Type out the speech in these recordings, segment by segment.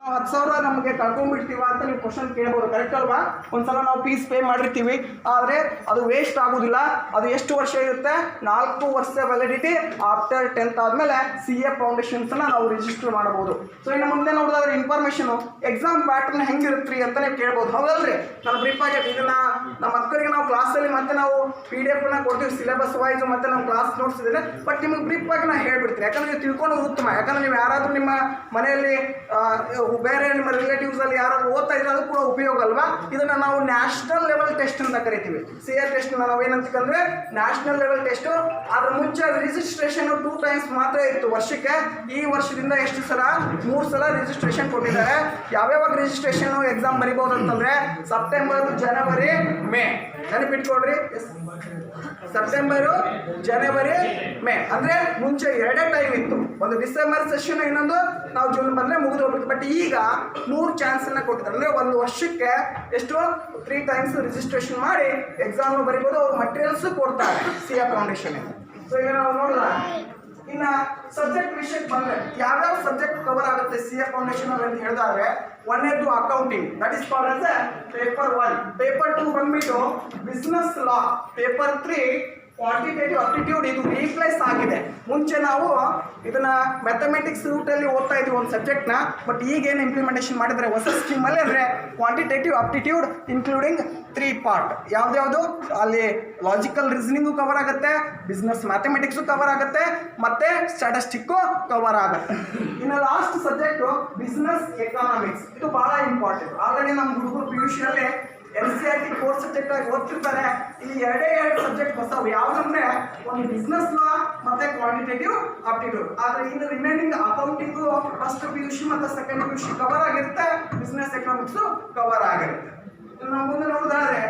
ನಾವು ಹತ್ತು ಸಾವಿರ ನಮಗೆ ಕಳ್ಕೊಂಡ್ಬಿಡ್ತೀವ ಅಂತ ನೀವು ಕ್ವಶನ್ ಕೇಳ್ಬೋದು ಕರೆಕ್ಟ್ ಅಲ್ವಾ? ಒಂದ್ಸಲ ನಾವು ಫೀಸ್ ಪೇ ಮಾಡಿರ್ತೀವಿ. ಆದರೆ ಅದು ವೇಸ್ಟ್ ಆಗೋದಿಲ್ಲ. ಅದು ಎಷ್ಟು ವರ್ಷ ಇರುತ್ತೆ? ನಾಲ್ಕು ವರ್ಷ ವ್ಯಾಲಿಡಿಟಿ ಆಫ್ಟರ್ ಟೆಂತ್ ಆದಮೇಲೆ ಸಿ ಎ ಫೌಂಡೇಶನ್ಸ್ನ ನಾವು ರಿಜಿಸ್ಟರ್ ಮಾಡಬಹುದು. ಸೊ ಇನ್ನು ಮುಂದೆ ನೋಡಿದ್ರೆ ಇನ್ಫಾರ್ಮೇಷನು ಎಕ್ಸಾಮ್ ಪ್ಯಾಟರ್ನ್ ಹೆಂಗಿರುತ್ತೆ ಅಂತ ನೀವು ಕೇಳ್ಬೋದು. ಹೌದಲ್ರಿ? ನಾನು ಬ್ರೀಫ್ ಆಗಿ ಇದನ್ನ ನಮ್ಮ ಮಕ್ಕಳಿಗೆ ನಾವು ಕ್ಲಾಸಲ್ಲಿ ಮತ್ತೆ ನಾವು ಪಿ ಡಿ ಎಫ್ನ ಕೊಡ್ತೀವಿ ಸಿಲೆಬಸ್ ವೈಸ್ ಮತ್ತೆ ನಮ್ಮ ಕ್ಲಾಸ್ ನೋಟ್ಸ್ ಬಟ್ ನಿಮಗೆ ಬ್ರೀಫ್ ಆಗಿ ನಾನು ಹೇಳ್ಬಿಡ್ತೀನಿ. ಯಾಕಂದ್ರೆ ನೀವು ತಿಳ್ಕೊಂಡು ಉತ್ತಮ ಯಾಕಂದ್ರೆ ನೀವು ಯಾರಾದರೂ ನಿಮ್ಮ ಮನೆಯಲ್ಲಿ ಬೇರೆ ನಿಮ್ಮ ರಿಲೇಟಿವ್ಸ್ ಅಲ್ಲಿ ಯಾರಾದ್ರೂ ಓದ್ತಾ ಇದ್ರೆ ಅದು ಕೂಡ ಉಪಯೋಗ ಅಲ್ವಾ? ಇದನ್ನ ನಾವು ನ್ಯಾಷನಲ್ ಲೆವೆಲ್ ಟೆಸ್ಟ್ ಅಂತ ಕರಿತೀವಿ. ಸಿ ಎ ಟೆಸ್ಟ್ ನಾವು ಏನಂತಂದ್ರೆ ನ್ಯಾಷನಲ್ ಲೆವೆಲ್ ಟೆಸ್ಟ್ ಅದ್ರ ಮುಂಚೆ ರಿಜಿಸ್ಟ್ರೇಷನ್ ಟೂ ಟೈಮ್ಸ್ ಮಾತ್ರ ಇತ್ತು ವರ್ಷಕ್ಕೆ. ಈ ವರ್ಷದಿಂದ ಎಷ್ಟು ಸಲ? ಮೂರು ಸಲ ರಿಜಿಸ್ಟ್ರೇಷನ್ ಕೊಟ್ಟಿದ್ದಾರೆ. ಯಾವ್ಯಾವಾಗ ರಿಜಿಸ್ಟ್ರೇಷನ್ ಎಕ್ಸಾಮ್ ಬರಿಬಹುದು ಅಂತಂದ್ರೆ ಸೆಪ್ಟೆಂಬರ್ ಜನವರಿ ಮೇ ನೆನಪಿಟ್ಕೊಳ್ರಿ. ಸೆಪ್ಟೆಂಬರು ಜನವರಿ ಮೇ ಅಂದ್ರೆ ಮುಂಚೆ ಎರಡೇ ಟೈಮ್ ಇತ್ತು. ಒಂದು ಡಿಸೆಂಬರ್ ಸೆಷನ್ ಇನ್ನೊಂದು, ನಾವು ಜೂನ್ ಬಂದ್ರೆ ಮುಗಿದು ಹೋಗ್ಬಿಟ್ಟು ಬಟ್ ಈಗ ಮೂರು ಚಾನ್ಸ್ ಅನ್ನ ಕೊಟ್ಟಿದ್ದಾರೆ. ಅಂದ್ರೆ ಒಂದು ವರ್ಷಕ್ಕೆ ಎಷ್ಟು ತ್ರೀ ಟೈಮ್ಸ್ ರಿಜಿಸ್ಟ್ರೇಷನ್ ಮಾಡಿ ಎಕ್ಸಾಮ್ ಬರಿಬೋದು. ಅವ್ರು ಮಟೀರಿಯಲ್ಸ್ ಕೊಡ್ತಾರೆ ಸಿ ಎ ಫೌಂಡೇಶನ್ ಸೊ ಈಗ ನಾವು ನೋಡೋಣ. ಇನ್ನ ಸಬ್ಜೆಕ್ಟ್ ವಿಷಯಕ್ಕೆ ಬಂದ್ರೆ, ಯಾವ್ಯಾವ ಸಬ್ಜೆಕ್ಟ್ ಕವರ್ ಆಗುತ್ತೆ ಸಿ ಎ ಫೌಂಡೇಶನ್ ಅಲ್ಲಿ ಅಂತ ಹೇಳಿದ್ರೆ ಒಂದೇದು accounting that is called paper one paper two ಬಂದ್ಬಿಟ್ಟು business law paper three quantitative aptitude ಇದು ರೀಪ್ಲೇಸ್ ಆಗಿದೆ. ಮುಂಚೆ ನಾವು ಇದನ್ನ ಮ್ಯಾಥಮೆಟಿಕ್ಸ್ ರೂಟಲ್ಲಿ ಓದ್ತಾ ಇದ್ವಿ ಒಂದು ಸಬ್ಜೆಕ್ಟ್ನ ಬಟ್ ಈಗ ಏನು ಇಂಪ್ಲಿಮೆಂಟೇಷನ್ ಮಾಡಿದ್ರೆ ಹೊಸ ಸ್ಕೀಮಲ್ಲಿ ಅಂದರೆ quantitative aptitude including three part ಯಾವುದ್ಯಾವುದು? ಅಲ್ಲಿ ಲಾಜಿಕಲ್ ರೀಸನಿಂಗು ಕವರ್ ಆಗುತ್ತೆ ಬಿಸ್ನೆಸ್ ಮ್ಯಾಥಮೆಟಿಕ್ಸು ಕವರ್ ಆಗುತ್ತೆ, ಮತ್ತೆ ಸ್ಟ್ಯಾಟಿಸ್ಟಿಕ್ಕು ಕವರ್ ಆಗುತ್ತೆ. ಇನ್ನು ಲಾಸ್ಟ್ ಸಬ್ಜೆಕ್ಟು ಬಿಸ್ನೆಸ್ ಎಕನಾಮಿಕ್ಸ್ ಇದು ಬಹಳ ಇಂಪಾರ್ಟೆಂಟ್ ಆಲ್ರೆಡಿ ನಮ್ಮ ಹುಡುಗರು P U N C R T course subject ಆಗಿ ಓದ್ತಿರ್ತಾರೆ. ಇಲ್ಲಿ ಎರಡೇ ಎರಡು ಸಬ್ಜೆಕ್ಟ್ ಹೊಸವು. ಯಾವ್ದಂದ್ರೆ ಒಂದು ಬಿಸ್ನೆಸ್ ಲಾ ಮತ್ತೆ ಕ್ವಾಂಟಿಟೇಟಿವ್ ಆಪ್ಟಿಟ್ಯೂಡ್ ಆದ್ರೆ ಇನ್ನು remaining accounting first P U C ಮತ್ತೆ second P U C cover ಆಗಿರುತ್ತೆ ಬಿಸ್ನೆಸ್ ಎಕನಾಮಿಕ್ಸ್ ಕವರ್ ಆಗಿರುತ್ತೆ ಇನ್ನು ನಾವು ಮುಂದೆ ನೋಡಿದ್ರೆ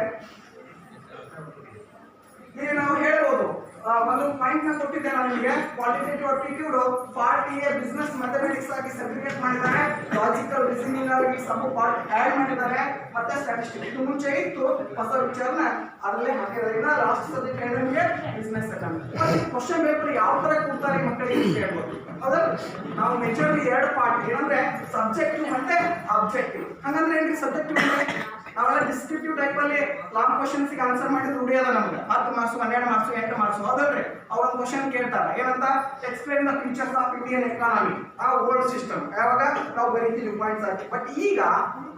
ಇಲ್ಲಿ ನಾವು ಹೇಳ್ಬೋದು ಆ, ಒಂದು ಪಾಯಿಂಟ್ನ ಕೊಟ್ಟಿದ್ದೆ ನಾನು ನಿಮಗೆ qualitative part A business mathematics ಆಗಿ ಸರ್ಟಿಫಿಕೇಟ್ ಮಾಡಿದ್ದಾರೆ. ಲಾಜಿಕಲ್ ರೀಸನಿಂಗ್ ಆಗಿ ಸಮ ಪಾರ್ಟ್ ಆಡ್ ಮಾಡಿದ್ದಾರೆ. ಮತ್ತೆ ಸ್ಟ್ಯಾಟಿಸ್ಟಿಕ್ ಇದು ಮುಂಚೆ ಇತ್ತು, ಹೊಸ ವಿಚಾರನ ಅದರಲ್ಲೇ ಹಾಕಿರೋದ್ರಿಂದ ಲಾಸ್ಟ್ ಸಬ್ಜೆಕ್ಟ್ ನಿಮಗೆ ಬಿಸ್ನೆಸ್ ಅಕೌಂಟ್ ಕ್ವಶನ್ ಪೇಪರ್ ಯಾವ ತರ ಕೊಡ್ತಾರೆ ಮಕ್ಕಳಿಗೆ ಅಂತ ಹೇಳ್ಬೋದು. ಹೌದಾ? ನಾವು ಮೆಜಾರಿಟಿ ಎರಡು ಪಾರ್ಟ್ ಏನಂದ್ರೆ ಸಬ್ಜೆಕ್ಟಿವ್ ಮತ್ತೆ ಅಬ್ಜೆಕ್ಟಿವ್ ಹಂಗಂದ್ರೆ ಏನ್ರಿ ಸಬ್ಜೆಕ್ಟಿವ್ ನಾವೆಲ್ಲ ಡಿಸ್ಕ್ರಿಪ್ಟಿವ್ ಟೈಪ್ ಅಲ್ಲಿ ಲಾಂಗ್ ಕ್ವಶನ್ಸ್ ಆನ್ಸರ್ ಮಾಡಿದ್ರೆ ಅದ ನಮ್ಗೆ. ಹತ್ತು ಮಾರ್ಕ್ಸ್ ಹನ್ನೆರಡು ಮಾರ್ಕ್ಸ್ ಎಂಟು ಮಾರ್ಕ್ಸ್ ಹೌದಲ್ರಿ? ಅವ್ರ ಕ್ವಶನ್ ಕೇಳ್ತಾರ ಏನಂತ? Explain the features of Indian economy ಆ ಓಲ್ಡ್ ಸಿಸ್ಟಮ್ ಯಾವಾಗ? ನಾವು ಬರೀತೀವಿ ಪಾಯಿಂಟ್ಸ್ ಆಗಿ ಬಟ್ ಈಗ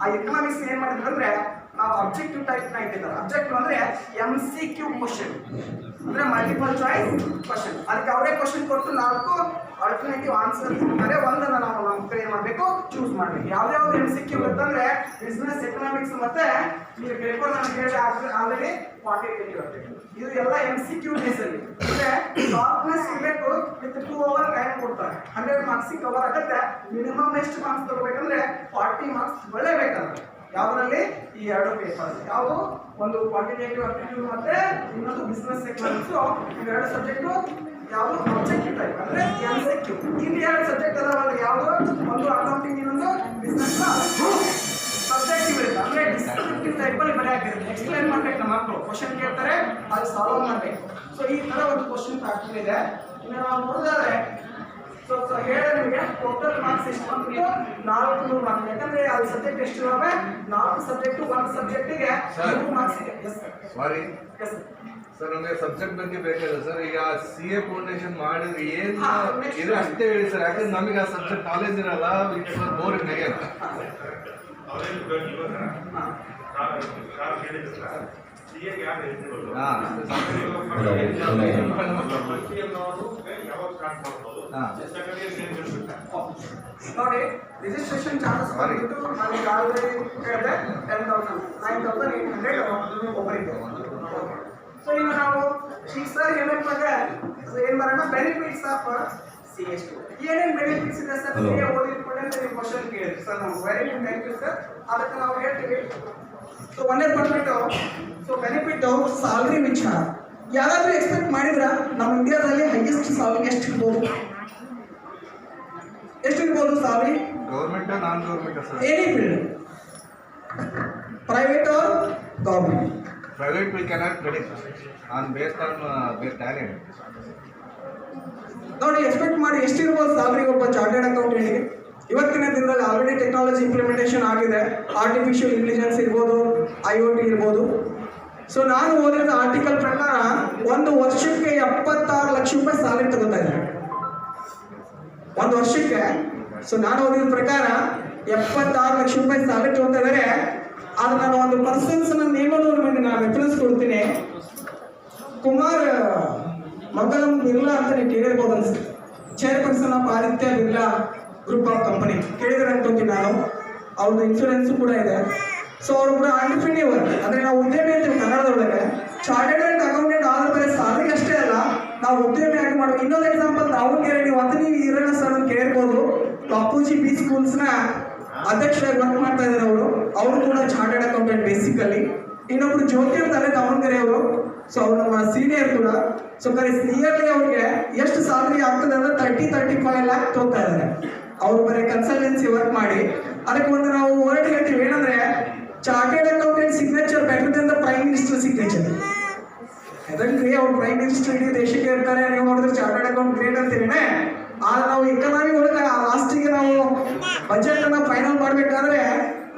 ಆ ಎಕನಾಮಿಕ್ಸ್ ಏನ್ ಮಾಡಿದ್ರು ಅಂದ್ರೆ, ನಾವು ಅಬ್ಜೆಕ್ಟಿವ್ ಟೈಪ್ನ ಇಟ್ಟಿದ್ದಾರೆ. ಅಬ್ಜೆಕ್ಟಿವ್ ಅಂದ್ರೆ ಎಂ ಸಿ ಕ್ಯೂ ಕ್ವಶನ್ ಅಂದ್ರೆ ಮಲ್ಟಿಪಲ್ ಚಾಯ್ಸ್ ಕ್ವಶನ್ ಅದಕ್ಕೆ ಅವರೇ ಕ್ವಶನ್ ಕೊಟ್ಟು ನಾಲ್ಕು ಆಲ್ಟರ್ನೇಟಿವ್ ಆನ್ಸರ್ ಅಂದರೆ ಒಂದನ್ನ ನಾವು ನಮ್ಮ ಕೈ ಮಾಡ್ಬೇಕು? ಚೂಸ್ ಮಾಡಬೇಕು. ಯಾವ್ದಾವ್ದು ಎಂ ಸಿ ಕ್ಯೂ ಗೊತ್ತಂದರೆ ಬಿಸ್ನೆಸ್ ಎಕನಾಮಿಕ್ಸ್ ಮತ್ತೆ ನೀವು ಪೇಪರ್ ನಾನು ಹೇಳಿದೆ ಆಲ್ರೆಡಿ ಕ್ವಾಂಟಿಟೇಟಿವ್ ಇದು ಎಲ್ಲ ಎಂ ಸಿ ಕ್ಯೂ ಬೇಸ್ ಅಲ್ಲಿ. ಅಂದ್ರೆ ಶಾರ್ಪ್ನೆಸ್ ಇರಬೇಕು ವಿತ್ ಟೂ ಅವರ್ ಟೈಮ್ ಕೊಡ್ತಾರೆ. ಹಂಡ್ರೆಡ್ ಮಾರ್ಕ್ಸ್ ಕವರ್ ಆಗುತ್ತೆ. ಮಿನಿಮಮ್ ಎಷ್ಟು ಮಾರ್ಕ್ಸ್ ತಗೋಬೇಕಂದ್ರೆ ಫಾರ್ಟಿ ಮಾರ್ಕ್ಸ್ ಒಳ್ಳೇಬೇಕಂದ್ರೆ ಯಾವುದರಲ್ಲಿ? ಈ ಎರಡು ಪೇಪರ್ ಯಾವುದು? ಒಂದು ಕ್ವಾಂಟಿಟೇಟಿವ್ ಅಪ್ಟಿಟ್ಯೂಡ್ ಮತ್ತೆ ಇನ್ನೊಂದು ಬಿಸ್ನೆಸ್ ಎಕನಾಮಿಕ್ಸ್ ಇವೆರಡು ಸಬ್ಜೆಕ್ಟು ಯಾವುದು ಆಬ್ಜೆಕ್ಟಿವ್ ಟೈಪ್ ಅಂದ್ರೆ ಇಲ್ಲಿ ಎರಡು ಸಬ್ಜೆಕ್ಟ್ ಅದಾವಲ್ಲ, ಯಾವುದು ಒಂದು ಅಕೌಂಟಿಂಗ್ ಇನ್ನೊಂದು ಬಿಸ್ನೆಸ್ ಸಬ್ಜೆಕ್ಟಿವ್ ಇರುತ್ತೆ ಅಂದ್ರೆ ಡಿಸ್ಕ್ರಿಪ್ಟಿವ್ ಟೈಪ್ ಅಲ್ಲಿ ಬರೆಯಾಕಿರುತ್ತೆ ಎಕ್ಸ್ಪ್ಲೈನ್ ಮಾಡ್ಬೇಕು ನಮ್ಮ ಮಕ್ಕಳು ಕ್ವಶನ್ ಕೇಳ್ತಾರೆ, ಅದು ಸಾಲ್ವ್ ಮಾಡ್ಬೇಕು. ಸೊ ಈ ತರ ಒಂದು ಕ್ವಶನ್ ಪ್ಯಾಟರ್ನ್ ಇದೆ ಇನ್ನು ನಾವು ನೋಡಿದ್ರೆ ಸೊ ಸೊ ಹೇಳಿದ್ರೆ ನಿಮಗೆ ಟೋಟಲ್ ಮಾರ್ಕ್ಸ್ ಎಷ್ಟು ಬಂತು ನಾಲ್ಕು ನೂರು ಮಾರ್ಕ್ಸ್ ಯಾಕಂದ್ರೆ ಅದು ಸಬ್ಜೆಕ್ಟ್ ಎಷ್ಟು ಇದಾವೆ ನಾಲ್ಕು ಸಬ್ಜೆಕ್ಟ್ ಒಂದು ಸಬ್ಜೆಕ್ಟಿಗೆ Sir. ಮೂರು ಮಾರ್ಕ್ಸ್ ಇದೆ ಎಸ್ ಸಾರಿ ಎಸ್ ಸರ್ ನಮಗೆ ಸಬ್ಜೆಕ್ಟ್ ಬಗ್ಗೆ ಬೇಕಾಗಿದೆ ಸರ್ ಈಗ ಸಿ ಎ ಫೌಂಡೇಶನ್ ಮಾಡಿದ್ರೆ ಏನು ಹಾ, next. ಇದು ಅಷ್ಟೇ ಹೇಳಿ ಸರ್ ಯಾಕಂದ್ರೆ ನಮಗೆ ಆ ಸಬ್ಜೆಕ್ಟ್ ನಾಲೆಜ್ ಇರಲ್ಲ ಇಟ್ಸ್ ಬೋರಿಂಗ್ ಅಗೇನ್ ಹಾ. ಹಾ ನೋಡಿ ರಿಜಿಸ್ಟ್ರೇಷನ್ ಚಾರ್ಜಸ್. ಬಂದ್ಬಿಟ್ಟು ನನಗೆ ಆಲ್ರೆಡಿ ಹೇಳಿದೆ ten thousand nine thousand eight hundred ಒಬ್ಬರಿಗೆ. ಸೊ ಈಗ ನಾವು ಈಗ ಸರ್ ಏನಂತಂದ್ರೆ ಏನ್ ಬರೋಣ? ಬೆನಿಫಿಟ್ಸ್ ಆಫ್ ಸಿ ಎಸ್ ಏನೇನು ಬೆನಿಫಿಟ್ಸ್ ಇದೆ ಸರ್? ಸಿ ಎ ಓದಿದ್ಕೊಂಡೆ ಅಂತ ನೀವು ಕ್ವಶನ್ ಕೇಳಿ ಸರ್ ನಾವು very good thank you sir ಅದಕ್ಕೆ ನಾವು ಹೇಳ್ತೀವಿ. ಸೊ ಒಂದೇ ಬಂದ್ಬಿಟ್ಟು ಸೊ ಬೆನಿಫಿಟ್ ಸಾಲರಿ ವಿಚಾರ ಯಾರಾದ್ರೂ ಎಕ್ಸ್ಪೆಕ್ಟ್ ಮಾಡಿದ್ರ? ನಮ್ಮ ಇಂಡಿಯಾದಲ್ಲಿ ಹೈಯೆಸ್ಟ್ ಸ್ಯಾಲ್ರಿ ಎಷ್ಟು ಇರ್ಬೋದು ಎಷ್ಟು ಇರ್ಬೋದು salary government non government sir any field private or government private we cannot predict on based on bare talent ನೋಡಿ ಎಕ್ಸ್ಪೆಕ್ಟ್ ಮಾಡಿ ಎಷ್ಟು ಇರ್ಬೋದು ಸಾಲರಿ ಒಬ್ಬ ಚಾರ್ಟೆಡ್ ಅಕೌಂಟೆಂಟ್ಗೆ ಇವತ್ತಿನ ದಿನದಲ್ಲಿ ಆಲ್ರೆಡಿ ಟೆಕ್ನಾಲಜಿ ಇಂಪ್ಲಿಮೆಂಟೇಷನ್ ಆಗಿದೆ. ಆರ್ಟಿಫಿಷಿಯಲ್ ಇಂಟೆಲಿಜೆನ್ಸ್ ಇರ್ಬೋದು ಐ ಒ ಟಿ ಇರ್ಬೋದು. ಸೊ ನಾನು ಓದಿದ ಆರ್ಟಿಕಲ್ ಪ್ರಕಾರ ಒಂದು ವರ್ಷಕ್ಕೆ ಎಪ್ಪತ್ತಾರು ಲಕ್ಷ ರೂಪಾಯಿ ಸ್ಯಾಲರಿ ತಗೋತಾ ಇದ್ದಾರೆ ಒಂದು ವರ್ಷಕ್ಕೆ. ಸೊ ನಾನು ಓದಿದ ಪ್ರಕಾರ ಎಪ್ಪತ್ತಾರು ಲಕ್ಷ ರೂಪಾಯಿ ಸಾಲ ತಗೋತಾ ಇದ್ದಾರೆ ಆದ್ರೆ ನಾನು ಒಂದು ಪರ್ಸನ್ಸ್ ನೇಮನವ್ರ ಮೇಲೆ ನಾನು ರೆಫರೆನ್ಸ್ ಕೊಡ್ತೀನಿ ಕುಮಾರ್ ಮಂಗಲಂ ಬಿರ್ಲಾ ಅಂತ ನೀವು ಕೇಳಿರ್ಬೋದು ಅನ್ಸುತ್ತೆ. Chairperson of Aditya Birla group of company ಕೇಳಿದ್ರೆ ಅನ್ಕೊಂತೀನಿ ನಾನು. ಅವ್ರದ್ದು ಇನ್ಶೂರೆನ್ಸ್ ಕೂಡ ಇದೆ. ಸೊ ಅವ್ರು ಕೂಡ ಆಂಟರ್ಪ್ರಿನಿಯರ್ ಅಂದ್ರೆ ನಾವು ಉದ್ಯಮಿ ಅಂತೀವಿ ಕನ್ನಡದೊಳಗೆ. ಚಾರ್ಟೆಡ್ ಅಕೌಂಟೆಂಟ್ ಆದ್ರೆ ಬರೀ ಸಾಲಿಗೆ ಅಷ್ಟೇ ಅಲ್ಲ, ನಾವು ಉದ್ಯಮಿ ಆಗಿ ಮಾಡ್ಬೇಕು ಇನ್ನೊಂದು ಎಕ್ಸಾಂಪಲ್ ದಾವಣಗೆರೆ ನೀವು ಅಂತ ನೀವು ಈರಣ್ಣ ಸರ್ ಅಂತ ಕೇಳಿರ್ಬೋದು ಅಪ್ಪುಜಿ ಬಿ ಸ್ಕೂಲ್ಸ್ನ ಅಧ್ಯಕ್ಷರಾಗಿ ವರ್ಕ್ ಮಾಡ್ತಾ ಇದ್ದಾರೆ ಅವರು. ಅವರು ಕೂಡ ಚಾರ್ಟೆಡ್ ಅಕೌಂಟೆಂಟ್ ಬೇಸಿಕಲಿ ಇನ್ನೊಬ್ರು ಜ್ಯೋತಿ ಅಂತಾರೆ ದಾವಣಗೆರೆ ಅವರು ಸೊ ಅವ್ರು ನಮ್ಮ ಸೀನಿಯರ್ ಕೂಡ. ಸೊ ಬರೀ ಇಯರ್ಲಿ ಅವ್ರಿಗೆ ಎಷ್ಟು ಸ್ಯಾಲರಿ ಆಗ್ತದೆ ಅಂದ್ರೆ ತರ್ಟಿ ತರ್ಟಿ ಫೈವ್ ಲ್ಯಾಕ್ ತಗೋತಾ ಇದ್ದಾರೆ. ಅವ್ರು ಬರೀ ಕನ್ಸಲ್ಟೆನ್ಸಿ ವರ್ಕ್ ಮಾಡಿ. ಅದಕ್ಕೆ ಒಂದು ನಾವು ವರ್ಡ್ ಹೇಳ್ತೀವಿ. ಏನಂದ್ರೆ chartered accountant signature better than prime minister signature ಅದಕ್ಕೆ ಅವ್ರು ಪ್ರೈಮ್ ಮಿನಿಸ್ಟರ್ ಇಡೀ ದೇಶಕ್ಕೆ ಇರ್ತಾರೆ. ನೀವು ನೋಡಿದ್ರೆ ಚಾರ್ಟರ್ಡ್ ಅಕೌಂಟ್ ಗ್ರೇಟ್ ಅಂತೀರಿನೇ? ಆದ್ರೆ ನಾವು ಎಕನಾಮಿ ಒಳಗೆ ಲಾಸ್ಟಿಗೆ ನಾವು ಬಜೆಟ್ ಅನ್ನ ಫೈನಲ್ ಮಾಡ್ಬೇಕಾದ್ರೆ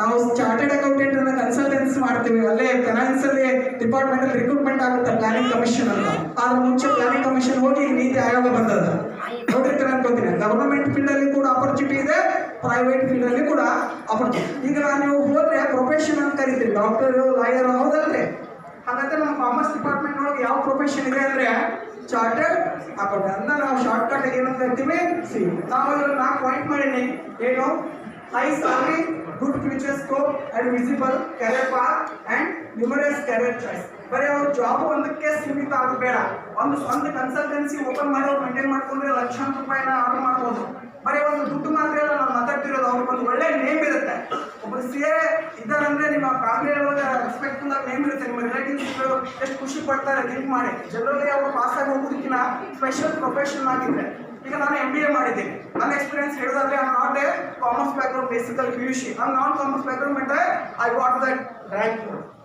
ನಾವು ಚಾರ್ಟೆಡ್ ಅಕೌಂಟೆಂಟ್ ಅನ್ನ ಕನ್ಸಲ್ಟೆನ್ಸಿ ಮಾಡ್ತೀವಿ. ಅಲ್ಲೇ ಫೈನಾನ್ಸ್ ಅಲ್ಲಿ ಡಿಪಾರ್ಟ್ಮೆಂಟ್ ಅಲ್ಲಿ ರಿಕ್ರೂಟ್ಮೆಂಟ್ ಆಗುತ್ತೆ ಪ್ಲಾನಿಂಗ್ ಕಮಿಷನ್ ಅಂತ. ಆದ್ರೆ ಮುಂಚೆ ಪ್ಲಾನಿಂಗ್ ಕಮಿಷನ್ ಹೋಗಿ ನೀತಿ ಆಯೋಗ ಬಂದದ. ನೋಡಿರ್ತಾರೆ ಅನ್ಕೋತೀನಿ. ಗವರ್ನಮೆಂಟ್ ಫೀಲ್ಡ್ ಅಲ್ಲಿ ಕೂಡ ಅಪರ್ಚುನಿಟಿ ಇದೆ ಪ್ರೈವೇಟ್ ಫೀಲ್ಡ್ ಅಲ್ಲಿ ಕೂಡ ಆಪರ್ಚುನಿಟಿ ಈಗ ನೀವು ಹೋದ್ರೆ ಪ್ರೊಫೆಷನ್ ಅಂತ ಕರಿತೀವಿ ಡಾಕ್ಟರ್ ಲಾಯರ್ ಹೌದಲ್ರಿ? ಹಾಗಾದ್ರೆ ನಮ್ಮ ಕಾಮರ್ಸ್ ಡಿಪಾರ್ಟ್ಮೆಂಟ್ ಒಳಗೆ ಯಾವ ಪ್ರೊಫೆಷನ್ ಇದೆ ಅಂದ್ರೆ ಚಾರ್ಟರ್ಡ್ ಅಂದ್ರೆ ನಾವು ಶಾರ್ಟ್ ಕಟ್ ಏನಂತ ಹೇಳ್ತೀವಿ? ಸಿ ನಾವು ನಾಲ್ಕು ಪಾಯಿಂಟ್ ಮಾಡೀನಿ. ಏನು? High salary good future scope and visible career path and numerous career choice ಬರೀ ಅವ್ರ ಜಾಬ್ ಒಂದಕ್ಕೆ ಸೀಮಿತ ಆಗಬೇಡ. ಒಂದು ಸ್ವಂತ ಕನ್ಸಲ್ಟೆನ್ಸಿ ಓಪನ್ ಮಾಡಿ ಅವ್ರು ಮೇಂಟೈನ್ ಮಾಡ್ಕೊಂಡ್ರೆ ಲಕ್ಷಾಂತರ ರೂಪಾಯಿನ ಆರ್ಡರ್ ಮಾಡ್ಬೋದು. ಬರೀ ಒಂದು ದುಡ್ಡು ಮಾತ್ರ ಎಲ್ಲ ನಾವು ಮಾತಾಡ್ತಿರೋದು ಅವ್ರಿಗೆ ಒಂದು ಒಳ್ಳೆ ನೇಮ್ ಇರುತ್ತೆ. ಒಬ್ಬರು ಸಿ ಇದ್ದಾರಂದ್ರೆ ನಿಮ್ಮ ಫ್ಯಾಮಿಲಿ ಒಳಗೆ ರೆಸ್ಪೆಕ್ಟ್ ಆಗಿ ನೇಮ್ ಇರುತ್ತೆ, ನಿಮ್ಮ ರಿಲೇಟಿವ್ಸ್ ಎಷ್ಟು ಖುಷಿ ಪಡ್ತಾರೆ ಥಿಂಕ್ ಮಾಡಿ. ಜನರಲ್ಲಿ ಅವರು ಪಾಸ್ ಆಗಿ ಹೋಗೋದಕ್ಕಿಂತ ಸ್ಪೆಷಲ್ ಪ್ರೊಫೆಷನ್ ಆಗಿದ್ರೆ. ಈಗ ನಾನು ಎಂ ಬಿ ಎ ಮಾಡಿದ್ದೀನಿ. ನನ್ನ ಎಕ್ಸ್ಪೀರಿಯನ್ಸ್ ಹೇಳೋದಾದ್ರೆ I not a commerce background basically P U C ನಾನು ನಾನ್ ಕಾಮರ್ಸ್ ಬ್ಯಾಕ್ಗ್ರೌಂಡ್ ಮತ್ತೆ ಐ ವಾಟ್ ದಟ್ ರ್ಯಾಂಕ್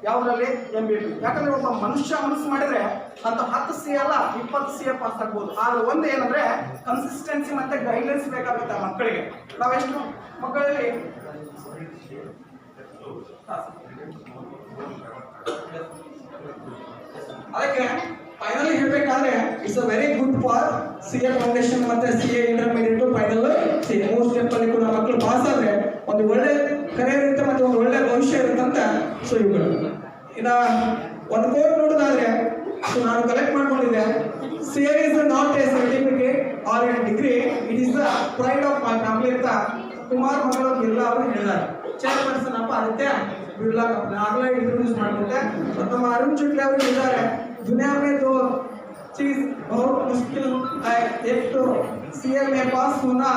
ಯಾವುದರಲ್ಲಿ? ಎಂ ಬಿ ಎ ಯಾಕಂದ್ರೆ ಒಬ್ಬ ಮನುಷ್ಯ ಮನಸ್ಸು ಮಾಡಿದ್ರೆ ಅಂತ ಹತ್ತು ಸಿ ಅಲ್ಲ, ಇಪ್ಪತ್ತು ಸಿ ಎ ಪಾಸ್ ಆಗ್ಬೋದು. ಆದ್ರೆ ಒಂದು ಏನಂದ್ರೆ ಕನ್ಸಿಸ್ಟೆನ್ಸಿ ಮತ್ತೆ ಗೈಡ್ಲೈನ್ಸ್ ಬೇಕಾಗುತ್ತೆ ಮಕ್ಕಳಿಗೆ. ನಾವೆಷ್ಟು ಮಕ್ಕಳಲ್ಲಿ ಅದಕ್ಕೆ ಫೈನಲ್ ಹೇಳ್ಬೇಕಾದ್ರೆ it's a very good for C A foundation ಮತ್ತೆ C A intermediate final C ಮೂರು ಸ್ಟೆಪ್ ಅಲ್ಲಿ ಕೂಡ ಮಕ್ಕಳು ಪಾಸ್ ಆದ್ರೆ ಒಂದು ಒಳ್ಳೆ ಕರಿಯರ್ ಇರುತ್ತೆ ಮತ್ತೆ ಒಂದು ಒಳ್ಳೆ ಭವಿಷ್ಯ ಇರುತ್ತೆ ಅಂತ ಸೊ ಇವರು ಇನ್ನ ಒಂದು ಕೋರ್ ನೋಡೋದಾದ್ರೆ ಸೊ ನಾನು ಕಲೆಕ್ಟ್ ಮಾಡ್ಕೊಂಡಿದ್ದೆ. A is not a certificate or a degree it is the pride of my family ಅಂತ ಕುಮಾರ್ ಮಂಗಳ ಬಿರ್ಲಾ ಅವರು ಹೇಳಿದ್ದಾರೆ. ಚೇರ್ಪರ್ಸನ್ ಅಪ್ಪ ಆದಿತ್ಯ बिरला कंपनी ಆಗಲೇ इंट्रोड्यूस ಮಾಡ್ಕೊಂಡೆ ಮತ್ತು ನಮ್ಮ ಅರುಣ್ ಜೇಟ್ಲಿ ಅವರು ಇದ್ದಾರೆ दुनिया में तो चीज बहुत मुश्किल है एक तो सीए में पास होना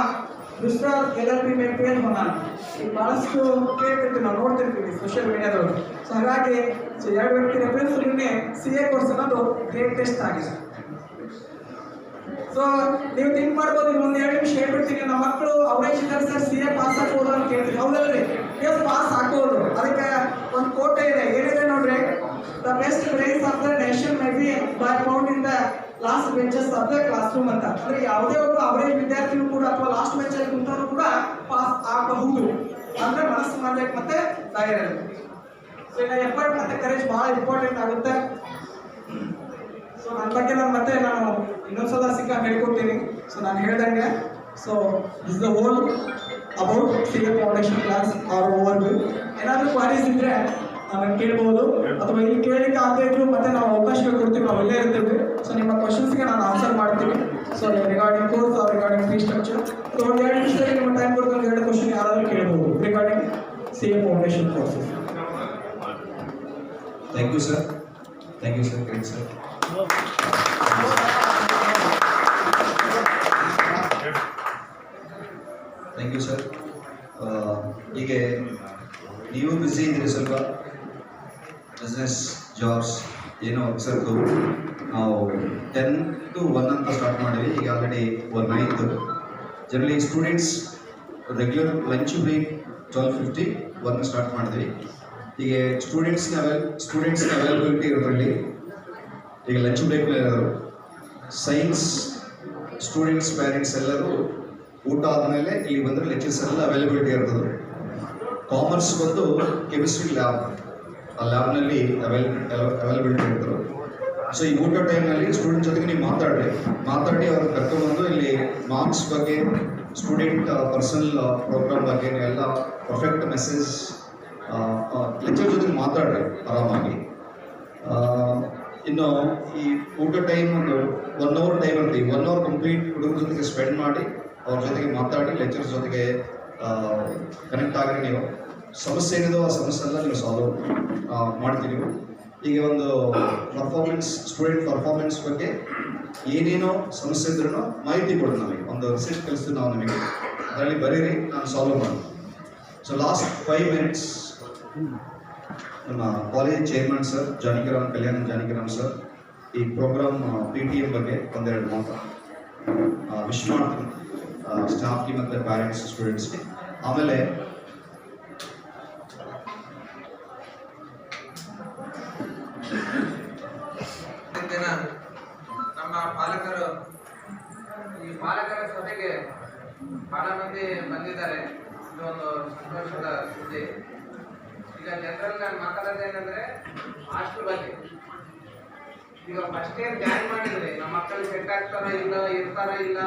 दूसरा एलएलबी में फेल होना ಈ ಬಹಳಷ್ಟು ಕೇಳ್ತಿರ್ತೀವಿ ನಾವು ನೋಡ್ತಿರ್ತೀವಿ ಸೋಷಿಯಲ್ ಮೀಡಿಯಾದೊಳಗೆ ಸೊ ಹಾಗಾಗಿ ಸೊ ಎರಡು ವ್ಯಕ್ತಿ ರೆಫರೆನ್ಸ್ ನಿನ್ನೆ ಸಿ ಎ ಕೋರ್ಸ್ ಅನ್ನೋದು ಗ್ರೇಟ್ ಟೆಸ್ಟ್ ಆಗಿದೆ ಸೊ ನೀವು ಥಿಂಕ್ ಮಾಡ್ಬೋದು ಇನ್ನು ಒಂದು ಎರಡು ನಿಮಿಷ ಹೇಳ್ಬಿಡ್ತೀನಿ ನಮ್ಮ ಮಕ್ಕಳು ಅವರೇ ಇದ್ದಾರೆ ಸರ್ ಸಿ ಎ ಪಾಸ್ ಹಾಕೋದು ಅಂತ ಕೇಳ್ತೀವಿ ಹೌದಲ್ರಿ ಎಸ್ ಪಾಸ್ ಹಾಕೋದು. ಅದಕ್ಕೆ ಒಂದು ಕೋಟೆ ಇದೆ. ಏನಿದೆ ನೋಡ್ರಿ the best brains of the nation may be by found in the last benches of the class room ಅಂತ. ಅಂದ್ರೆ ಯಾವುದೇ ಒಬ್ಬ ಅವರೇಜ್ ವಿದ್ಯಾರ್ಥಿನೂ ಕೂಡ ಅಥವಾ ಲಾಸ್ಟ್ ಬೆಂಚ್ ಅಲ್ಲಿ ಕುಂತವರು ಕೂಡ ಪಾಸ್ ಆಗಬಹುದು ಅಂದ್ರೆ ಮನಸ್ಸು ಮಾಡ್ಬೇಕು ಮತ್ತೆ ಧೈರ್ಯ. ಸೊ ಈಗ ಎಫರ್ಟ್ ಮತ್ತೆ ಕರೇಜ್ ಬಹಳ ಇಂಪಾರ್ಟೆಂಟ್ ಆಗುತ್ತೆ. ಸೊ ನನ್ನ ಬಗ್ಗೆ ನಾನು ಮತ್ತೆ ನಾನು ಇನ್ನೊಂದ್ಸಲ ಸಿಕ್ಕ ಹೇಳ್ಕೊಡ್ತೀನಿ. ಸೊ ನಾನು ಹೇಳ್ದಂಗೆ so is the whole about cigar foundation class R over ಏನಾದರೂ ಕ್ವಾರೀಸ್ ಇದ್ರೆ ನಾನು ಕೇಳ್ಬೋದು. ಅಥವಾ ಇಲ್ಲಿ ಕೇಳಲಿಕ್ಕೆ ಆಗದೆ ಇದ್ರು ಮತ್ತೆ ನಾವು ಅವಕಾಶ ಕೊಡ್ತೀವಿ ನಾವು ಇಲ್ಲೇ ಇರ್ತೀವಿ. ಸೊ ನಿಮ್ಮ ಕ್ವಶನ್ಸ್ಗೆ ನಾನು ಆನ್ಸರ್ ಮಾಡ್ತೀನಿ. So regarding course or regarding fee structure so ಒಂದು ಎರಡು ನಿಮಿಷದಲ್ಲಿ ನಿಮ್ಮ ಟೈಮ್ ಕೊಡ್ತು ಒಂದು ಎರಡು ಕ್ವಶನ್ ಯಾರಾದರೂ ಕೇಳ್ಬೋದು. Regarding C A foundation courses thank you sir thank you sir Great, sir. Thank you sir ಹೀಗೆ, ನೀವು ಬ್ಯುಸಿ ಇದ್ದೀರಿ ಸ್ವಲ್ಪ. ಬಿಸ್ನೆಸ್ ಜಾಬ್ಸ್ ಏನೋ ಸರ್ದು ನಾವು ಟೆನ್ ಟು ಒನ್ ಅಂತ ಸ್ಟಾರ್ಟ್ ಮಾಡಿವಿ ಈಗ already one ninth generally students regular lunch break twelve fifty one start ಮಾಡಿದ್ವಿ. ಈಗ ಸ್ಟೂಡೆಂಟ್ಸ್ನ ಅವೈಲ್ ಸ್ಟೂಡೆಂಟ್ಸ್ನ ಅವೈಲಬಿಲಿಟಿ ಇರೋದ್ರಲ್ಲಿ ಈಗ ಲಂಚ್ ಬ್ರೇಕ್ ಇರೋರು ಸೈನ್ಸ್ ಸ್ಟೂಡೆಂಟ್ಸ್ ಪೇರೆಂಟ್ಸ್ ಎಲ್ಲರೂ ಊಟ ಆದಮೇಲೆ ಇಲ್ಲಿ ಬಂದರೆ ಲೆಕ್ಚರ್ಸ್ ಎಲ್ಲ ಅವೈಲಬಿಲಿಟಿ ಇರ್ತದೆ. ಕಾಮರ್ಸ್ ಬಂದು ಕೆಮಿಸ್ಟ್ರಿ ಲ್ಯಾಬ್ ಆ ಲ್ಯಾಬ್ನಲ್ಲಿ ಅವೈಲ್ ಅವೈಲಬಿಲಿಟಿ ಇರ್ತದೆ. ಸೊ ಈ ಊಟ ಟೈಮ್ನಲ್ಲಿ ಸ್ಟೂಡೆಂಟ್ ಜೊತೆಗೆ ನೀವು ಮಾತಾಡ್ರಿ. ಮಾತಾಡಿ ಅವ್ರು ಕರ್ಕೊಂಡ್ಬಂದು ಇಲ್ಲಿ ಮಾರ್ಕ್ಸ್ ಬಗ್ಗೆ ಸ್ಟೂಡೆಂಟ್ ಪರ್ಸನಲ್ ಪ್ರೋಗ್ರಾಮ್ ಬಗ್ಗೆ ಎಲ್ಲ ಪರ್ಫೆಕ್ಟ್ ಮೆಸೇಜ್ ಲೆಕ್ಚರ್ ಜೊತೆಗೆ ಮಾತಾಡ್ರಿ ಆರಾಮಾಗಿ. ಇನ್ನು ಈ ಊಟ ಟೈಮ್ ಒಂದು ಒನ್ ಅವರ್ ಟೈಮ್ ಇರ್ತೀವಿ ಒನ್ ಅವರ್ ಕಂಪ್ಲೀಟ್ ಹುಡುಗರ ಜೊತೆಗೆ ಸ್ಪೆಂಡ್ ಮಾಡಿ ಅವ್ರ ಜೊತೆಗೆ ಮಾತಾಡಿ ಲೆಕ್ಚರ್ಸ್ ಜೊತೆಗೆ ಕನೆಕ್ಟ್ ಆಗಿ ನೀವು. ಸಮಸ್ಯೆ ಏನಿದೋ ಆ ಸಮಸ್ಯೆ ನೀವು ಸಾಲ್ವ್ ಮಾಡ್ತೀವಿ ನೀವು. ಈಗ ಒಂದು ಪರ್ಫಾರ್ಮೆನ್ಸ್ ಸ್ಟೂಡೆಂಟ್ ಪರ್ಫಾರ್ಮೆನ್ಸ್ ಬಗ್ಗೆ ಏನೇನೋ ಸಮಸ್ಯೆ ಇದ್ರೂ ಮಾಹಿತಿ ಕೊಡು ನಮಗೆ. ಒಂದು ರಿಸರ್ಚ್ ಕಲಿಸ್ತೀವಿ ನಾವು ನಿಮಗೆ. ಅದರಲ್ಲಿ ಬರೀರಿ, ನಾನು ಸಾಲ್ವ್ ಮಾಡಿ ಸೊ ಲಾಸ್ಟ್ ಫೈವ್ ಮಿನಿಟ್ಸ್ ನಮ್ಮ college chairman sir Janakiram Kalyana Janakiram sir ಈ ಪ್ರೋಗ್ರಾಮ್ ಪಿ ಟಿ ಎಂ ಬಗ್ಗೆ ಒಂದೆರಡು ಮಾತು. ವಿಶ್ ಮಾಡ್ತೀನಿ. ಸ್ಟಾಫ್ಗೆ ಮತ್ತು ಪ್ಯಾರೆಂಟ್ಸ್ ಸ್ಟೂಡೆಂಟ್ಸ್ಗೆ ಆಮೇಲೆ ನಮ್ಮ ಪಾಲಕರು, ಈ ಪಾಲಕರ ಸಭೆಗೆ ಬಹಳ ಮಂದಿ ಬಂದಿದ್ದಾರೆ. ಇದು ಒಂದು ಸಂತೋಷದ ಸುದ್ದಿ. ಈಗ ಜನರಲ್ಲಿ ನಾನು ಮಾತಾಡೋದೇನೆಂದ್ರೆ ಹಾಸ್ಟೆಲ್ ಬಗ್ಗೆ. ಈಗ ಫಸ್ಟ್ ಇಯರ್ ಜಾಯಿನ್ ಮಾಡಿದ್ರೆ ನಮ್ಮ ಮಕ್ಕಳು ಸೆಟ್ ಆಗ್ತಾರ ಇಲ್ಲ, ಇರ್ತಾರ ಇಲ್ಲ,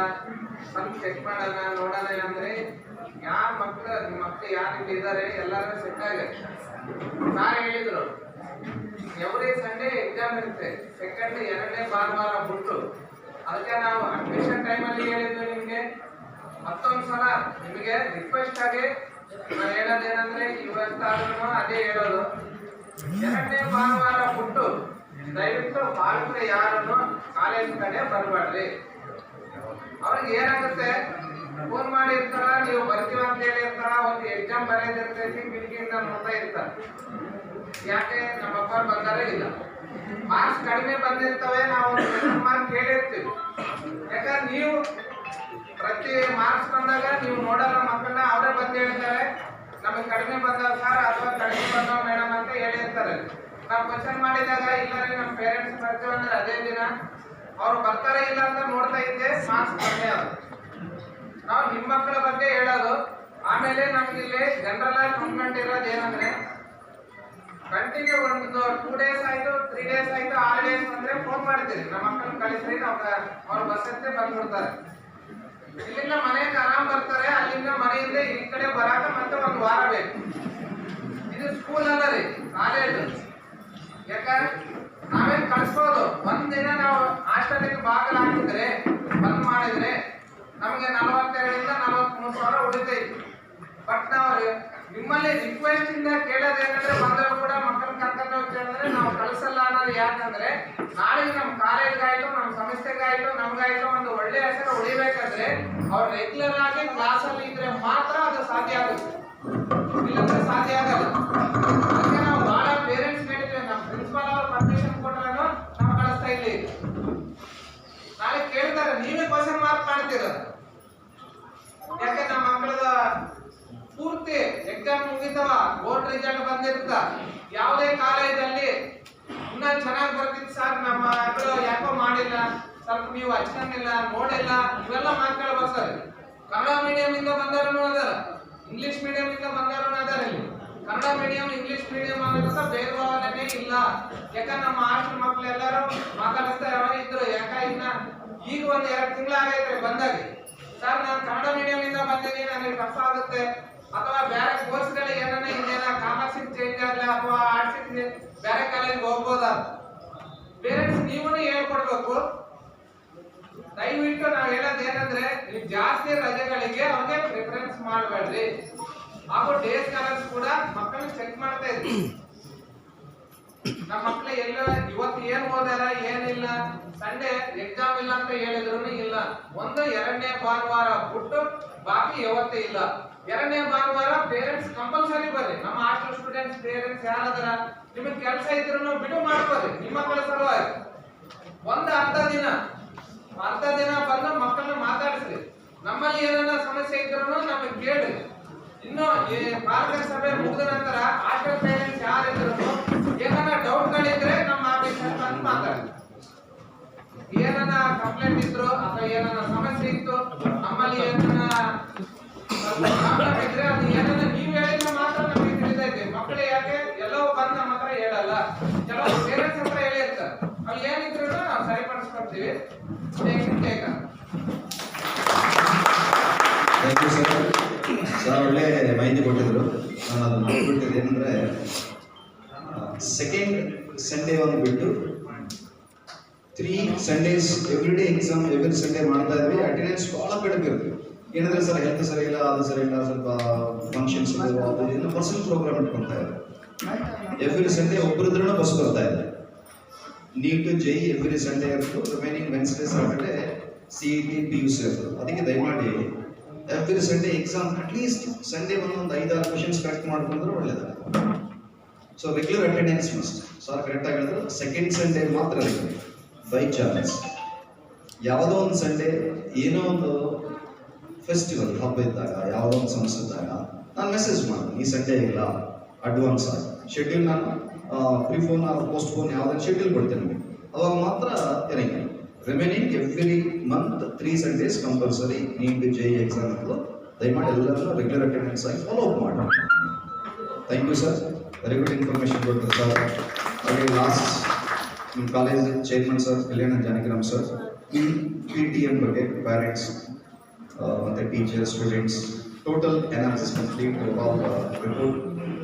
ಬಂದು ಚೆಕ್ ಮಾಡೋಣ, ನೋಡೋಣ ಅಂದ್ರೆ ಯಾರ ಮಕ್ಕಳು ನಿಮ್ಮ ಮಕ್ಕಳು ಯಾರು ಇದ್ದಾರೆ ಎಲ್ಲರೂ ಸೆಟ್ ಆಗಿದೆ ಸಾರ್ ಹೇಳಿದ್ರು, ಎವ್ರಿ ಸಂಡೇ ಎಕ್ಸಾಮ್ ಇರುತ್ತೆ. ಸೆಕೆಂಡ್ ಎರಡನೇ ಭಾನುವಾರ ಬಿಟ್ಟು. ಅದಕ್ಕೆ ನಾವು ಅಡ್ಮಿಷನ್ ಟೈಮಲ್ಲಿ ಹೇಳಿದ್ವಿ ನಿಮಗೆ. ಮತ್ತೊಂದು ಸಲ ನಿಮಗೆ ರಿಕ್ವೆಸ್ಟ್ ಆಗಿ ನಾನು ಹೇಳೋದೇನಂದ್ರೆ ಇವತ್ತಾದ್ರೂ ಅದೇ ಹೇಳೋದು. ಎರಡನೇ ಭಾನುವಾರ ಬಿಟ್ಟು ದಯವಿಟ್ಟು ಪಾಲಕರು ಯಾರನ್ನು ಕಾಲೇಜ್ ಕಡೆ ಬರಬೇಡ್ರಿ ಅವ್ರಿಗೆ ಏನಾಗುತ್ತೆ? ಫೋನ್ ಮಾಡಿರ್ತಾರ ನೀವು ಬರ್ತೀವ ಅಂತ ಹೇಳಿ ಹೇಳಿರ್ತಾರ ಒಂದು ಎಕ್ಸಾಮ್ ಬರೆಯೋದಿರ್ತೈತಿ ಕಿಟಕಿಯಿಂದ ನೋಡ್ತಾ ಇರ್ತಾರೆ. ಯಾಕೆ? ನಮ್ಮ ಅಪ್ಪ ಬಂದಾರೇ ಇಲ್ಲ. ಮಾರ್ಕ್ಸ್ ಕಡಿಮೆ ಬಂದಿರ್ತವೆ, ನಾವು ಮಾರ್ಕ್ ಕೇಳಿರ್ತೀವಿ. ಯಾಕಂದ್ರೆ ನೀವು ಪ್ರತಿ ಮಾರ್ಕ್ಸ್ ಬಂದಾಗ ನೀವು ನೋಡಲ್ಲ ಮಕ್ಕಳನ್ನ, ಅವರೇ ಬಂದು ಹೇಳ್ತಾರೆ. ನಮಗೆ ಕಡಿಮೆ ಬಂದವ ಸರ್ ಅಥವಾ ಕಡಿಮೆ ಬಂದವ ಮೇಡಮ್ ಅಂತ ಹೇಳಿರ್ತಾರೆ. ನಾವು ಕ್ವಶನ್ ಮಾಡಿದಾಗ ಇಲ್ಲ ರೀ ನಮ್ಮ ಪೇರೆಂಟ್ಸ್ ಬರ್ತೀವಿ ಅಂದ್ರೆ ಅದೇ ದಿನ ಅವ್ರು ಬರ್ತಾರೆ ಇಲ್ಲ ಅಂತ ನೋಡ್ತಾ ಇದ್ದೆ, ಮಾರ್ಕ್ಸ್ ಕಮ್ಮಿ ಅದು ನಾವು ನಿಮ್ಮ ಮಕ್ಕಳ ಬಗ್ಗೆ ಹೇಳೋದು, ಆಮೇಲೆ ನಮ್ಗೆ ಇಲ್ಲಿ ಜನರಲ್ ಆಗಿ ಮೂವ್ಮೆಂಟ್ ಇರೋದು ಏನಂದ್ರೆ ಕಂಟಿನ್ಯೂ ಒಂದು ಟೂ ಡೇಸ್ ಆಯ್ತು ತ್ರೀ ಡೇಸ್ ಆಯ್ತು, ಆರ್ ಡೇಸ್ ಅಂದ್ರೆ ಫೋನ್ ಮಾಡ್ತೀರಿ ನಮ್ಮ ಮಕ್ಕಳನ್ನ ಕಳಿಸ್ರಿ, ನಾವು ಅವ್ರ ಬಸ್ ಹತ್ತಿ ಬಂದ್ಬಿಡ್ತಾರೆ. ಇಲ್ಲಿಂದ ಮನೆಗೆ ಆರಾಮ್ ಬರ್ತಾರೆ, ಅಲ್ಲಿಂದ ಮನೆಯಿಂದ ಈ ಕಡೆ ಬರಾಕ ಮತ್ತೆ ಒಂದು ವಾರ ಬೇಕು. ಇದು ಸ್ಕೂಲ್ ಅಲ್ಲ ರೀ ಕಾಲೇಜ್ ಯಾಕಂದ್ರೆ ನಾವೇನ್ ಕಳಿಸ್ಬೋದು ಒಂದು ದಿನ ನಾವು ಹಾಸ್ಟೆಲ್ಗೆ ಬಾಗಿಲು ಹಾಕಿದ್ರೆ ಬಂದ್ ಮಾಡಿದ್ರೆ ನಮಗೆ ನಲವತ್ತೆರಡರಿಂದ ನಲವತ್ಮೂರು ಸಾವಿರ ಉಳಿತೈತಿ ಬಟ್ ನಾವು ನಿಮ್ಮಲ್ಲಿ ರಿಕ್ವೆಸ್ಟ್ ಇಂದ ಕೇಳೋದೇನಂದ್ರೆ ಬಂದರೂ ಕೂಡ ಮಕ್ಕಳನ್ನ ಕರ್ಕೊಂಡು ಹೋಗ್ತೀವಿ ನಾವು ಕಳಿಸಲ್ಲ ಅನ್ನೋದು ಯಾಕಂದ್ರೆ ನಾಳೆ ನಮ್ಮ ಕಾಲೇಜ್ಗಾಯ್ತು ನಮ್ಮ ಸಂಸ್ಥೆಗಾಯ್ತು ನಮ್ಗಾಯ್ತು ಒಂದು ಒಳ್ಳೆ ಹೆಸರು ಉಳಿಬೇಕಂದ್ರೆ ಅವ್ರು ರೆಗ್ಯುಲರ್ ಆಗಿ ಕ್ಲಾಸ್ ಅಲ್ಲಿ ಇದ್ರೆ ಮಾತ್ರ ಅದು ಸಾಧ್ಯ ಆಗುತ್ತೆ. ಇಲ್ಲಂದ್ರೆ ಸಾಧ್ಯ ಆಗಲ್ಲ ಅದಕ್ಕೆ ನಾವು ಬಹಳ ಪೇರೆಂಟ್ಸ್ ಹೇಳಿದ್ವಿ ನಮ್ಮ ಪ್ರಿನ್ಸಿಪಾಲ್ ಅವರು ಪರ್ಮಿಷನ್ ಕೊಟ್ರೂ ನಾವು ಕಳಿಸ್ತಾ ಇಲ್ಲಿ ನಾಳೆ ಕೇಳ್ತಾರೆ ನೀವೇ ಕ್ವಶನ್ ಮಾರ್ಕ್ ಮಾಡ್ತೀರ ಯಾಕೆ ನಮ್ಮ ಮಕ್ಕಳದ ಪೂರ್ತಿ ಎಕ್ಸಾಮ್ ಮುಗಿತವ ಬೋರ್ಡ್ ರಿಸಲ್ಟ್ ಬಂದಿರ್ತ ಯಾವುದೇ ಕಾಲೇಜಲ್ಲಿ ಇನ್ನ ಚೆನ್ನಾಗಿ ಬರ್ತಿತ್ತು ಸರ್ ನಮ್ಮ ಮಕ್ಕಳು ಯಾಕೋ ಮಾಡಿಲ್ಲ. ಸ್ವಲ್ಪ ನೀವು ಇಲ್ಲ ನೋಡಿಲ್ಲ. ಇವೆಲ್ಲ ಮಾತುಗಳು ಬರ್ತಾರೆ ಕನ್ನಡ ಮೀಡಿಯಂ ಇಂದ ಬಂದಾರನು ಅದಾರ. ಇಂಗ್ಲಿಷ್ ಮೀಡಿಯಂ ಇಂದ ಬಂದವರು ಅದಾರ ಇಲ್ಲಿ. ಕನ್ನಡ ಮೀಡಿಯಂ ಇಂಗ್ಲಿಷ್ ಮೀಡಿಯಂ ಅನ್ನೋದಕ್ಕ ಬೇರೆ ಭಾವನೆ ಇಲ್ಲ. ಯಾಕಂದ್ರೆ ನಮ್ಮ ಆಟ ಮಕ್ಕಳು ಎಲ್ಲರೂ ಮಾತಾಡಿಸ್ತಾ ಇದ್ರು. ಯಾಕ ಇನ್ನ ಈಗ ಒಂದು ಎರಡು ತಿಂಗಳಾಗೈತೆ ಬಂದಾಗಿ. ಸರ್, ನಾನು ಕನ್ನಡ ಮೀಡಿಯಂ ಇಂದ ಬಂದೇನೆ ನನಗೆ ಕಷ್ಟ ಆಗುತ್ತೆ. ಅಥವಾ ಬೇರೆ ಕೋರ್ಸ್ಗಳಿಗೆ ಏನನ್ನ ಇನ್ನೇನ ಕಾಮರ್ಸ್ ಚೇಂಜ್ ಆಗಲ್ಲ ಅಥವಾ ಆರ್ಟ್ಸ್ ಬೇರೆ ಕಾಲೇಜ್ ಹೋಗ್ಬೋದ? ಪೇರೆಂಟ್ಸ್ ನೀವು ಹೇಳ್ಕೊಡ್ಬೇಕು. ದಯವಿಟ್ಟು ನಾವು ಹೇಳೋದು ಏನಂದ್ರೆ, ನೀವು ಜಾಸ್ತಿ ರಜೆಗಳಿಗೆ ಅವ್ರಿಗೆ ಪ್ರಿಫರೆನ್ಸ್ ಮಾಡಬೇಡ್ರಿ. ಹಾಗೂ ಡೇ ಸ್ಕಾಲರ್ಸ್ ಕೂಡ ಮಕ್ಕಳನ್ನ ಚೆಕ್ ಮಾಡ್ತಾ ಇದ್ವಿ ನಮ್ಮ ಮಕ್ಕಳು ಎಲ್ಲ ಇವತ್ತು ಏನ್ ಓದಾರ ಏನಿಲ್ಲ. ಸಂಡೇ ಎಕ್ಸಾಮ್ ಇಲ್ಲ ಅಂತ ಹೇಳಿದ್ರು ಇಲ್ಲ. ಒಂದು, ಎರಡನೇ ಭಾನುವಾರ ಬಿಟ್ಟು ಬಾಕಿ ಯಾವತ್ತೇ ಇಲ್ಲ. ಎರಡನೇ ಭಾನುವಾರ ಪೇರೆಂಟ್ಸ್ ಕಂಪಲ್ಸರಿ ಬರ್ರಿ. ನಮ್ಮ ಹಾಸ್ಟೆಲ್ ಸ್ಟೂಡೆಂಟ್ಸ್ ಪೇರೆಂಟ್ಸ್ ಯಾರಾದ್ರ, ನಿಮಗೆ ಕೆಲಸ ಇದ್ರು ಬಿಡು ಮಾಡ್ಕೋರಿ. ನಿಮ್ಮ ಮಕ್ಕಳ ಸಲುವಾಗಿ. ಒಂದು ಅರ್ಧ ದಿನ ಅರ್ಧ ದಿನ ಬಂದು ಮಕ್ಕಳನ್ನ ಮಾತಾಡಿಸ್ರಿ. ನಮ್ಮಲ್ಲಿ ಏನಾರ ಸಮಸ್ಯೆ ಇದ್ರು ನಮಗೆ ಕೇಳಿ ಇನ್ನು ಈ ಪಾಲಕರ ಸಭೆ ಮುಗಿದ ನಂತರ ಹಾಸ್ಟೆಲ್ ಪೇರೆಂಟ್ಸ್ ಯಾರಿದ್ರು ಏನಾರ ಡೌಟ್ಗಳಿದ್ರೆ ನಮ್ಮ ಆಫೀಸ್ ಬಂದು ಮಾತಾಡಿ ಏನಾರ ಕಂಪ್ಲೇಂಟ್ ಇದ್ರು ಅಥವಾ ಏನಾರ ಸಮಸ್ಯೆ ಇತ್ತು, ನಮ್ಮಲ್ಲಿ ಏನಾರ ಇದ್ರೆ ಅದು ಏನಾದ್ರು ನೀವು ಹೇಳಿದ್ರೆ ಮಾತ್ರ ನಮಗೆ ತಿಳಿದೈತೆ. ಮಕ್ಕಳು ಯಾಕೆ ಎಲ್ಲವೂ ಬಂದು ನಮ್ಮ ಹತ್ರ ಹೇಳಲ್ಲ. ಕೆಲವು ಪೇರೆಂಟ್ಸ್ ಹತ್ರ ಹೇಳಿರ್ತಾರೆ. ಅಲ್ಲಿ ಏನಿದ್ರು ನಾವು ಸರಿಪಡಿಸ್ಕೊಡ್ತೀವಿ. Take thank you sir sir ಒಳ್ಳೆ ಮಾಹಿತಿ ಕೊಟ್ಟಿದ್ರು. ನಾನು ಅದನ್ನು ನೋಡ್ಬಿಟ್ಟಿದ್ದೆ ಏನಂದರೆ ಸೆಕೆಂಡ್ ಸಂಡೇ ಒಂದು ಬಿಟ್ಟು three Sundays every day exam every Sunday ಮಾಡ್ತಾ ಇದ್ವಿ. ಅಟೆಂಡೆನ್ಸ್ ಭಾಳ ಕಡಿಮೆ ಇರುತ್ತೆ. ಏನಂದ್ರೆ ಸರ್ ಹೆಲ್ತ್ ಸರಿ ಇಲ್ಲ, ಅದು ಸರಿ ಇಲ್ಲ, ಸ್ವಲ್ಪ ಫಂಕ್ಷನ್ಸ್ ಇದು ಪರ್ಸನಲ್ ಪ್ರೋಗ್ರಾಮ್ ಇಟ್ಕೊಳ್ತಾ ಇದ್ದಾರೆ. ಎವ್ರಿ ಸಂಡೇ ಒಬ್ಬರಿದ್ರೂ ಬಸ್ ಬರ್ತಾ ಇದೆ ನೀಟ್ ಜೈ every Sunday ಇರ್ತು remaining Wednesday Saturday C E T P U C ಇರ್ತದೆ ಅದಕ್ಕೆ ದಯಮಾಡಿ every Sunday exam at least Sunday ಒಂದೊಂದು ಐದಾರು ಕ್ವಶನ್ಸ್ ಕರೆಕ್ಟ್ ಮಾಡ್ಕೊಂಡ್ರೆ ಒಳ್ಳೇದಾಗುತ್ತೆ. So regular attendance must sir ಕರೆಕ್ಟಾಗಿ ಹೇಳಿದ್ರು ಸೆಕೆಂಡ್ ಸಂಡೇ ಮಾತ್ರ ಬೈ ಚಾನ್ಸ್ ಯಾವುದೋ ಒಂದು ಸಂಡೇ ಏನೋ ಒಂದು ಫೆಸ್ಟಿವಲ್ ಹಬ್ಬ ಇದ್ದಾಗ, ಯಾವುದೋ ಒಂದು ಸಂಸ್ಥೆ ಇದ್ದಾಗ ನಾನು ಮೆಸೇಜ್ ಮಾಡ್ತೀನಿ, ಈ ಸಂಡೇ ಇಲ್ಲ ಅಡ್ವಾನ್ಸ್ ಆಗಿ. ಶೆಡ್ಯೂಲ್ ನಾನು ಪ್ರೀ ಫೋನ್ ಪೋಸ್ಟ್ ಫೋನ್ ಯಾವುದಾದ್ರು ಶೆಡ್ಯೂಲ್ ಕೊಡ್ತೇನೆ ಅವಾಗ ಮಾತ್ರ ಇರಂಗಿಲ್ಲ remaining every month three Sundays compulsory NEET JEE exam ಇತ್ತು. ದಯಮಾಡಿ ಎಲ್ಲರೂ ರೆಗ್ಯುಲರ್ ಅಟೆಂಡೆನ್ಸ್ ಆಗಿ ಫಾಲೋ ಅಪ್ ಮಾಡಿ. Thank you sir very good information ಕೊಡ್ತಾರೆ ಸರ್ ಹಾಗೆ ಲಾಸ್ಟ್ ನಿಮ್ಮ college chairman sir Kalyana Janakiram sir ಈ ಪಿ ಟಿ ಎಂ ಬಗ್ಗೆ ಪ್ಯಾರೆಂಟ್ಸ್ ಮತ್ತು teacher students total analysis complete report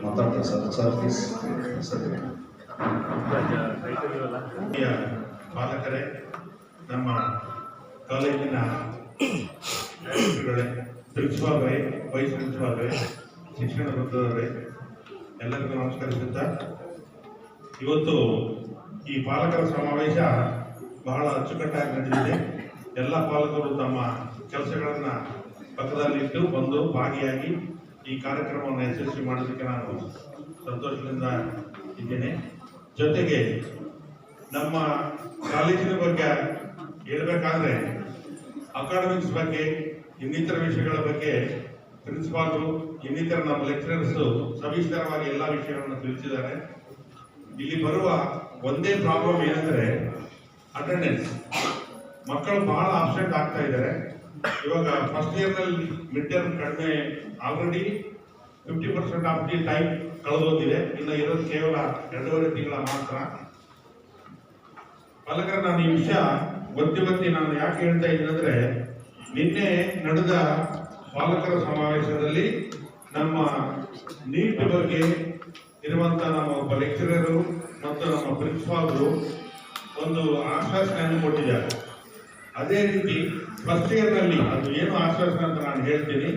ಮಾತಾಡ್ತಾರೆ ಸರ್ ಸರ್ ಪ್ಲೀಸ್ ಸರ್ ಪಾಲಕರೇ, ನಮ್ಮ ಕಾಲೇಜಿನ ಪ್ರಿನ್ಸಿಪಾಲ್ರೇ ವೈಸ್ ಪ್ರಿನ್ಸಿಪಾಲ್ರೇ ಶಿಕ್ಷಣ ವೃತ್ತದವರೇ, ಎಲ್ಲರಿಗೂ ನಮಸ್ಕರಿಸುತ್ತಾ, ಇವತ್ತು ಈ ಪಾಲಕರ ಸಮಾವೇಶ ಬಹಳ ಅಚ್ಚುಕಟ್ಟಾಗಿ ನಡೆದಿದೆ. ಎಲ್ಲ ಪಾಲಕರು ತಮ್ಮ ಕೆಲಸಗಳನ್ನು ಪಕ್ಕದಲ್ಲಿಟ್ಟು ಬಂದು ಭಾಗಿಯಾಗಿ ಈ ಕಾರ್ಯಕ್ರಮವನ್ನು ಯಶಸ್ವಿ ಮಾಡೋದಕ್ಕೆ ನಾನು ಸಂತೋಷದಿಂದ ಇದ್ದೇನೆ. ಜೊತೆಗೆ ನಮ್ಮ ಕಾಲೇಜಿನ ಬಗ್ಗೆ ಹೇಳಬೇಕಾದ್ರೆ, ಅಕಾಡೆಮಿಕ್ಸ್ ಬಗ್ಗೆ, ಇನ್ನಿತರ ವಿಷಯಗಳ ಬಗ್ಗೆ ಪ್ರಿನ್ಸಿಪಾಲು ಇನ್ನಿತರ ನಮ್ಮ ಲೆಕ್ಚರರ್ಸು ಸವಿಸ್ತಾರವಾಗಿ ಎಲ್ಲ ವಿಷಯಗಳನ್ನು ತಿಳಿಸಿದ್ದಾರೆ. ಇಲ್ಲಿ ಬರುವ ಒಂದೇ ಪ್ರಾಬ್ಲಮ್ ಏನಂದ್ರೆ ಅಟೆಂಡೆನ್ಸ್ ಮಕ್ಕಳು ಬಹಳ ಅಪ್ಸೆಟ್ ಆಗ್ತಾ ಇದ್ದಾರೆ. ಇವಾಗ ಫಸ್ಟ್ ಇಯರ್ನಲ್ಲಿ ಮಿಡ್ ಟರ್ಮ್ ಕಡಿಮೆ already fifty percent of the time ಕಳೆದೋಗಿದೆ. ಇನ್ನು ಇರೋದು ಕೇವಲ ಎರಡೂವರೆ ತಿಂಗಳ ಮಾತ್ರ. ಪಾಲಕರ, ನಾನು ಈ ವಿಷಯ ಒತ್ತಿ ಒತ್ತಿ ನಾನು ಯಾಕೆ ಹೇಳ್ತಾ ಇದ್ದೀನಿ ಅಂದ್ರೆ, ನಿನ್ನೆ ನಡೆದ ಪಾಲಕರ ಸಮಾವೇಶದಲ್ಲಿ ನಮ್ಮ ನೀಟ್ ಬಗ್ಗೆ ಇರುವಂತ ನಮ್ಮ ಒಬ್ಬ ಲೆಕ್ಚರರು ಮತ್ತು ನಮ್ಮ ಪ್ರಿನ್ಸಿಪಾಲ್ರು ಒಂದು ಆಶ್ವಾಸನೆಯನ್ನು ಕೊಟ್ಟಿದ್ದಾರೆ. ಅದೇ ರೀತಿ ಫಸ್ಟ್ ಇಯರ್ನಲ್ಲಿ ಅದು ಏನು ಆಶ್ವಾಸನೆ ಅಂತ ನಾನು ಹೇಳ್ತೀನಿ.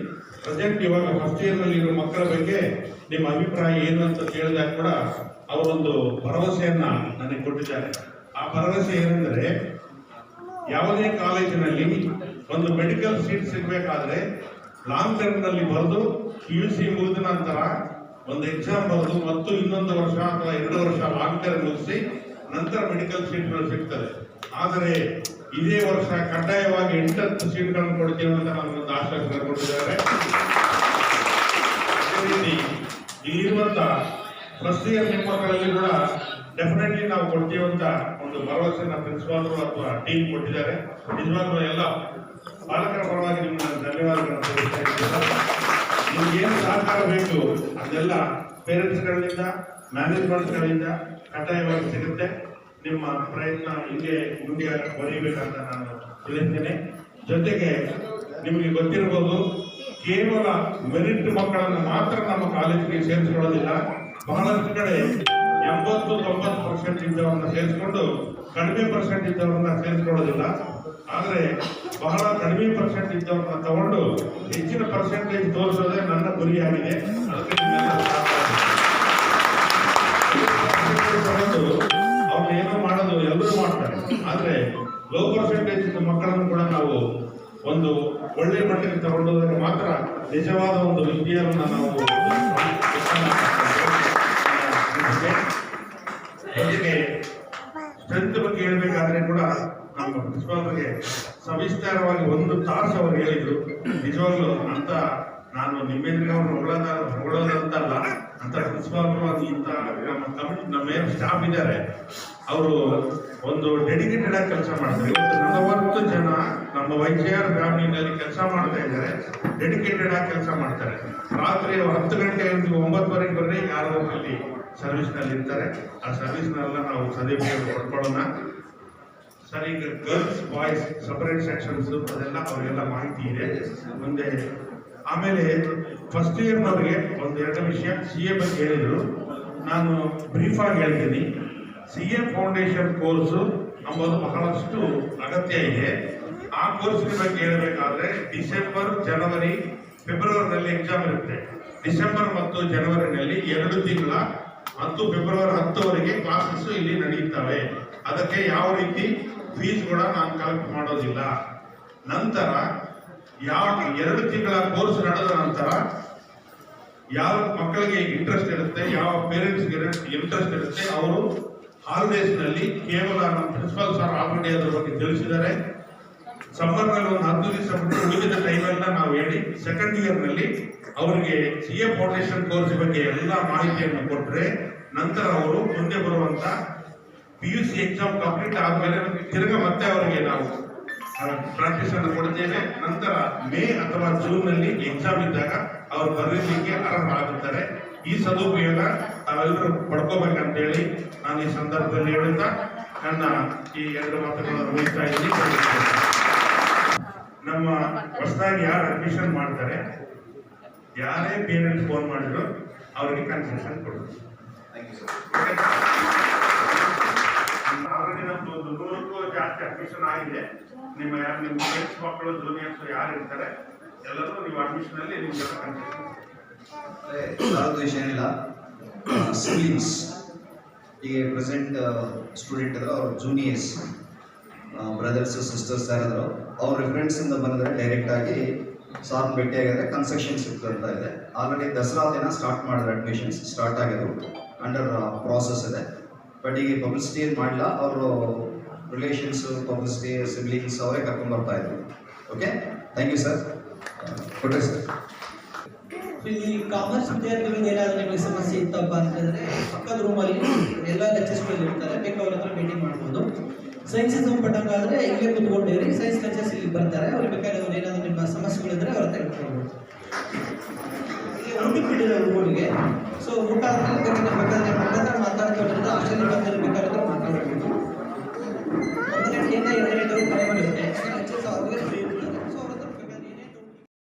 ಪ್ರೆಸೆಂಟ್ ಇವಾಗ ಫಸ್ಟ್ ಇಯರ್ನಲ್ಲಿ ಇರೋ ಮಕ್ಕಳ ಬಗ್ಗೆ ನಿಮ್ಮ ಅಭಿಪ್ರಾಯ ಏನು ಅಂತ ಕೇಳಿದಾಗ ಕೂಡ ಅವರೊಂದು ಭರವಸೆಯನ್ನು ನನಗೆ ಕೊಟ್ಟಿದ್ದಾರೆ. ಆ ಭರವಸೆ ಏನೆಂದರೆ, ಯಾವುದೇ ಕಾಲೇಜಿನಲ್ಲಿ ಒಂದು ಮೆಡಿಕಲ್ ಸೀಟ್ ಸಿಗಬೇಕಾದ್ರೆ ಲಾಂಗ್ ಟರ್ಮ್ನಲ್ಲಿ ಬರೆದು ಪಿ ಯು ಸಿ ಮುಗಿದ ನಂತರ ಒಂದು ಎಕ್ಸಾಮ್ ಬರೆದು ಮತ್ತು ಇನ್ನೊಂದು ವರ್ಷ ಅಥವಾ ಎರಡು ವರ್ಷ ಲಾಂಗ್ ಟರ್ಮ್ ಮುಗಿಸಿ ನಂತರ ಮೆಡಿಕಲ್ ಸೀಟ್ಗಳು ಸಿಗ್ತದೆ ಆದರೆ ಇದೇ ವರ್ಷ ಕಡ್ಡಾಯವಾಗಿ ಎಂಟತ್ತು ಸೀಟ್ಗಳನ್ನು ಕೊಡ್ತೀವಿ ಅಂತ ಒಂದು ಆಶ್ವಾಸನೆ ಕೊಟ್ಟಿದ್ದಾರೆ ಇಲ್ಲಿರುವಂತ ಫಸ್ಟ್ ಇಯರ್ ನಿಮ್ಮ ಕೂಡ ಡೆಫಿನೆಟ್ಲಿ ನಾವು ಕೊಡ್ತೀವಿ ಅಂತ ಒಂದು ಭರವಸೆನ ಪ್ರಿನ್ಸಿಪಾಲ್ರು ಅಥವಾ ಟೀಮ್ ಕೊಟ್ಟಿದ್ದಾರೆ. ನಿಜವಾಗ್ಲೂ ಎಲ್ಲ. ಪಾಲಕರ ಪರವಾಗಿ ನಾನು ಧನ್ಯವಾದಗಳನ್ನು ತಿಳಿಸ್ತಾ ಇದ್ದೀನಿ ನಿಮ್ಗೆ ಏನು ಸಹಕಾರ ಬೇಕು, ಅದೆಲ್ಲ ಪೇರೆಂಟ್ಸ್ಗಳಿಂದ, ಮ್ಯಾನೇಜ್ಮೆಂಟ್ಗಳಿಂದ ಕಡ್ಡಾಯವಾಗಿ ಸಿಗುತ್ತೆ. ನಿಮ್ಮ ಪ್ರಯತ್ನ ಹಿಂಗೆ ಮುಂದೆ ಬರೀಬೇಕಂತ ನಾನು ತಿಳಿಸ್ತೇನೆ. ಜೊತೆಗೆ ನಿಮಗೆ ಗೊತ್ತಿರಬಹುದು, ಕೇವಲ ಮೆರಿಟ್ ಮಕ್ಕಳನ್ನು ಮಾತ್ರ ನಮ್ಮ ಕಾಲೇಜಿಗೆ ಸೇರಿಸಿಕೊಳ್ಳೋದಿಲ್ಲ. ಬಹಳಷ್ಟು ಕಡೆ ಎಂಬತ್ತು ತೊಂಬತ್ತು ಪರ್ಸೆಂಟ್ ಇದ್ದವರನ್ನ ಸೇರಿಸ್ಕೊಂಡು ಕಡಿಮೆ ಪರ್ಸೆಂಟ್ ಇದ್ದವರನ್ನ ಸೇರಿಸ್ಕೊಳ್ಳೋದಿಲ್ಲ. ಆದರೆ ಬಹಳ ಕಡಿಮೆ ಪರ್ಸೆಂಟ್ ಇದ್ದವರನ್ನ ತಗೊಂಡು ಹೆಚ್ಚಿನ ಪರ್ಸೆಂಟೇಜ್ ತೋರಿಸೋದೇ ನನ್ನ ಗುರಿಯಾಗಿದೆ. ಅದಕ್ಕೆ ಅವ್ರು ಏನೋ ಮಾಡೋದು ಎಲ್ಲರೂ ಮಾಡ್ತಾರೆ. ಆದರೆ ಲೋ ಪರ್ಸೆಂಟೇಜ್ ಮಕ್ಕಳನ್ನು ಕೂಡ ನಾವು ಒಂದು ಒಳ್ಳೆ ಮಟ್ಟಿಗೆ ತಗೊಂಡೋದಾಗ ಮಾತ್ರ ನಿಜವಾದ ಒಂದು ವಿದ್ಯೆಯನ್ನು ನಾವು ಜೊತೆಗೆ ಸ್ಟ್ರೆಂತ್ ಬಗ್ಗೆ ಹೇಳ್ಬೇಕಾದ್ರೆ ಕೂಡ ನಮ್ಮ ಪ್ರಿನ್ಸಿಪಾಲ್ಗೆ ಸವಿಸ್ತಾರವಾಗಿ ಒಂದು ತಾಸು ಅವರು ಹೇಳಿದ್ರು. ನಿಜವಾಗ್ಲೂ ಅಂತ ನಾನು ನಿಮ್ಮೆದುರಿಗೆ ಅವ್ರನ್ನ ಹೊಗಳೋದ ಅಂತ ಪ್ರಿನ್ಸಿಪಾಲ್ ಅದು ಇಂಥ ನಮ್ಮ ಕಮಿಟಿ, ನಮ್ಮ ಏನು ಸ್ಟಾಫ್ ಇದ್ದಾರೆ. ಅವರು ಒಂದು ಡೆಡಿಕೇಟೆಡ್ ಆಗಿ ಕೆಲಸ ಮಾಡ್ತಾರೆ. ಇವತ್ತು ನಲವತ್ತು ಜನ ನಮ್ಮ ವೈದ್ಯರ ಫ್ಯಾಮಿಲಿನಲ್ಲಿ ಕೆಲಸ ಮಾಡ್ತಾ ಇದ್ದಾರೆ. ಡೆಡಿಕೇಟೆಡ್ ಆಗಿ ಕೆಲಸ ಮಾಡ್ತಾರೆ. ರಾತ್ರಿ ಹತ್ತು ಗಂಟೆ ಒಂಬತ್ತುವರೆಗೆ ಬರ್ರಿ ಯಾರು ಅಲ್ಲಿ ಸರ್ವಿಸ್ನಲ್ಲಿ ಇರ್ತಾರೆ. ಆ ಸರ್ವಿಸ್ನೆಲ್ಲ ನಾವು ಸದುಪಯೋಗ ಪಡ್ಕೊಳ್ಳೋಣ. ಸರ್, ಈಗ ಗರ್ಲ್ಸ್, ಬಾಯ್ಸ್ ಸಪರೇಟ್ ಸೆಕ್ಷನ್ಸ್, ಅದೆಲ್ಲ ಅವರಿಗೆಲ್ಲ ಮಾಹಿತಿ ಇದೆ. ಮುಂದೆ ಆಮೇಲೆ ಫಸ್ಟ್ ಇಯರ್ನವ್ರಿಗೆ ಒಂದು ಎರಡು ವಿಷಯ ಸಿ ಎ ಬಗ್ಗೆ ಹೇಳಿದರು. ನಾನು ಬ್ರೀಫ್ ಆಗಿ ಹೇಳ್ತೀನಿ. ಸಿ ಎ ಫೌಂಡೇಶನ್ ಕೋರ್ಸು ಅಂಬೋದು ಬಹಳಷ್ಟು ಅಗತ್ಯ ಇದೆ. ಆ ಕೋರ್ಸ್ ಬಗ್ಗೆ ಹೇಳಬೇಕಾದ್ರೆ ಡಿಸೆಂಬರ್, ಜನವರಿ, ಫೆಬ್ರವರಿನಲ್ಲಿ ಎಕ್ಸಾಮ್ ಇರುತ್ತೆ. ಡಿಸೆಂಬರ್ ಮತ್ತು ಜನವರಿನಲ್ಲಿ ಎರಡು ತಿಂಗಳ ಮತ್ತು ಫೆಬ್ರವರಿ ಹತ್ತುವರೆಗೆ ಕ್ಲಾಸಸ್ ಇಲ್ಲಿ ನಡೆಯುತ್ತವೆ. ಅದಕ್ಕೆ ಯಾವ ರೀತಿ ಫೀಸ್ ಕೂಡ ನಾನು ಕಲೆಕ್ಟ್ ಮಾಡೋದಿಲ್ಲ. ನಂತರ ಯಾವ ಎರಡು ತಿಂಗಳ ಕೋರ್ಸ್ ನಡೆದ ನಂತರ ಯಾವ ಮಕ್ಕಳಿಗೆ ಇಂಟ್ರೆಸ್ಟ್ ಇರುತ್ತೆ, ಯಾವ ಪೇರೆಂಟ್ಸ್ಗೆ ಇಂಟ್ರೆಸ್ಟ್ ಇರುತ್ತೆ, ಅವರು ಹಾಲಿಡೇಸ್ನಲ್ಲಿ ಕೇವಲ ನಮ್ಮ ಪ್ರಿನ್ಸಿಪಾಲ್ ಸರ್ ಆಲ್ರೆಡಿ ಅದ್ರ ಬಗ್ಗೆ ತಿಳಿಸಿದ್ದಾರೆ. ಸಮ್ಮರ್ನಲ್ಲಿ ಒಂದು ಹತ್ತು ದಿವಸ ಬಿಟ್ಟು ಉಳಿದ ಟೈಮೆಲ್ಲ ನಾವು ಹೇಳಿ ಸೆಕೆಂಡ್ ಇಯರ್ನಲ್ಲಿ ಅವರಿಗೆ ಸಿ ಎ ಫೌಂಡೇಶನ್ ಕೋರ್ಸ್ ಬಗ್ಗೆ ಎಲ್ಲ ಮಾಹಿತಿಯನ್ನು ಕೊಟ್ಟರೆ ನಂತರ ಅವರು ಮುಂದೆ ಬರುವಂತ P U C exam complete ಆದ್ಮೇಲೆ ತಿರುಗ ಮತ್ತೆ ಅವರಿಗೆ ನಾವು ಪ್ರಾಕ್ಟೀಸ್ ಅನ್ನು ಕೊಡ್ತೇವೆ. ನಂತರ ಮೇ ಅಥವಾ ಜೂನ್ನಲ್ಲಿ ಎಕ್ಸಾಮ್ ಇದ್ದಾಗ ಅವರು ಬರೀಲಿಕ್ಕೆ ಅರ್ಹರಾಗುತ್ತಾರೆ ಈ ಸದುಪಯೋಗ ತಾವೆಲ್ಲರೂ ಪಡ್ಕೋಬೇಕಂತ ಹೇಳಿ ನಾನು ಈ ಸಂದರ್ಭದಲ್ಲಿ ಹೇಳುತ್ತಾ, ನನ್ನ ಈ ಎರಡು ಮಾತುಗಳನ್ನು ಮುಗಿಸ್ತಾ ಇದ್ದೀನಿ. ನಮ್ಮ ಹೊಸದಾಗಿ ಯಾರು ಅಡ್ಮಿಷನ್ ಮಾಡ್ತಾರೆ, ಯಾರೇ ಪೇರೆಂಟ್ಸ್ ಫೋನ್ ಮಾಡಿದ್ರು, ಅವರಿಗೆ ಕನ್ಸೆಷನ್ ಕೊಡೋದು ಆಲ್ರೆಡಿ ನಮ್ದು ಒಂದು ನೂರಕ್ಕೂ ಜಾಸ್ತಿ ಅಡ್ಮಿಷನ್ ಆಗಿದೆ ನಿಮ್ಮ ಯಾರು ನಿಮ್ಮ ಫ್ರೆಂಡ್ಸ್ ಮಕ್ಕಳು ಜೂನಿಯರ್ಸ್ ಯಾರು ಇರ್ತಾರೆ ಎಲ್ಲರೂ ನೀವು ಅಡ್ಮಿಷನ್ ಅಲ್ಲಿ ನಿಮ್ಗೆಲ್ಲ ಕನ್ಸೆಷನ್ ಯಾವ್ದು ವಿಷಯ ಏನಿಲ್ಲ ಸಿಬ್ಲಿಂಗ್ಸ್ ಈಗ ಪ್ರೆಸೆಂಟ್ ಸ್ಟೂಡೆಂಟ್ ಇದ್ರು ಅವ್ರ ಜೂನಿಯರ್ಸ್ ಬ್ರದರ್ಸ್ ಸಿಸ್ಟರ್ಸ್ ಯಾರಾದ್ರು ಅವ್ರ ರೆಫರೆನ್ಸ್ ಇಂದ ಬಂದರೆ ಡೈರೆಕ್ಟ್ ಆಗಿ ಸಾರ್ ಭೇಟಿ ಆಗಿದ್ರೆ ಕನ್ಸೆಷನ್ ಸಿಗ್ತಾ ಇದೆ ಆಲ್ರೆಡಿ ದಸರಾ ದಿನ ಸ್ಟಾರ್ಟ್ ಮಾಡಿದ್ರೆ ಅಡ್ಮಿಷನ್ಸ್ ಸ್ಟಾರ್ಟ್ ಆಗಿದ್ರು ಅಂಡರ್ ಪ್ರಾಸೆಸ್ ಇದೆ. ಬಟ್ ಈಗ ಪಬ್ಲಿಸಿಟಿ ಏನು ಮಾಡಿಲ್ಲ ಅವರು ರಿಲೇಷನ್ಸ್ ಪಬ್ಲಿಸಿಟಿ ಸಿಬ್ಲಿಂಗ್ಸ್ ಅವರೇ ಕರ್ಕೊಂಡು ಬರ್ತಾ ಇದ್ರು. ಓಕೆ ಥ್ಯಾಂಕ್ ಯು ಸರ್ ಕೊಟ್ಟರೆ ಸರ್ ಈ ಕಾಮರ್ಸ್ ವಿದ್ಯಾರ್ಥಿಗಳಿಗೆ ಏನಾದರೂ ನಿಮಗೆ ಸಮಸ್ಯೆ ಇತ್ತಪ್ಪ ಅಂತಂದರೆ, ಪಕ್ಕದ ರೂಮಲ್ಲಿ ಎಲ್ಲ ಲೆಕ್ಚರ್ಸ್ಗಳು ಇರ್ತಾರೆ ಬೇಕಾದ್ರೆ ಹತ್ರ ಮೀಟಿಂಗ್ ಮಾಡ್ಬೋದು. ಸೈನ್ಸ್ ಸಂಪಟ್ಟಂಗಾದ್ರೆ ಇಲ್ಲೇ ಕೂತ್ಕೊಂಡಿರಿ ಸೈನ್ಸ್ ಲೆಕ್ಚರ್ಸ್ ಇಲ್ಲಿ ಬರ್ತಾರೆ. ಅವ್ರಿಗೆ ಬೇಕಾದ್ರೆ ಅವ್ರು ಏನಾದರೂ ನಿಮ್ಮ ಸಮಸ್ಯೆಗಳಿದ್ರೆ ಅವ್ರ ತೆಗೆದುಕೊಳ್ಬೋದು. ಬಿಟ್ಟಿರೋ ಊರಿಗೆ ಸೊ ಊಟ ಬೇಕಾದ್ರೆ ಮಾತಾಡ್ಕೊಂಡಿದ್ರೆ ಹಾಸ್ಟೆಲ್ ಬಂದ್ರೆ ಬೇಕಾದ್ರೆ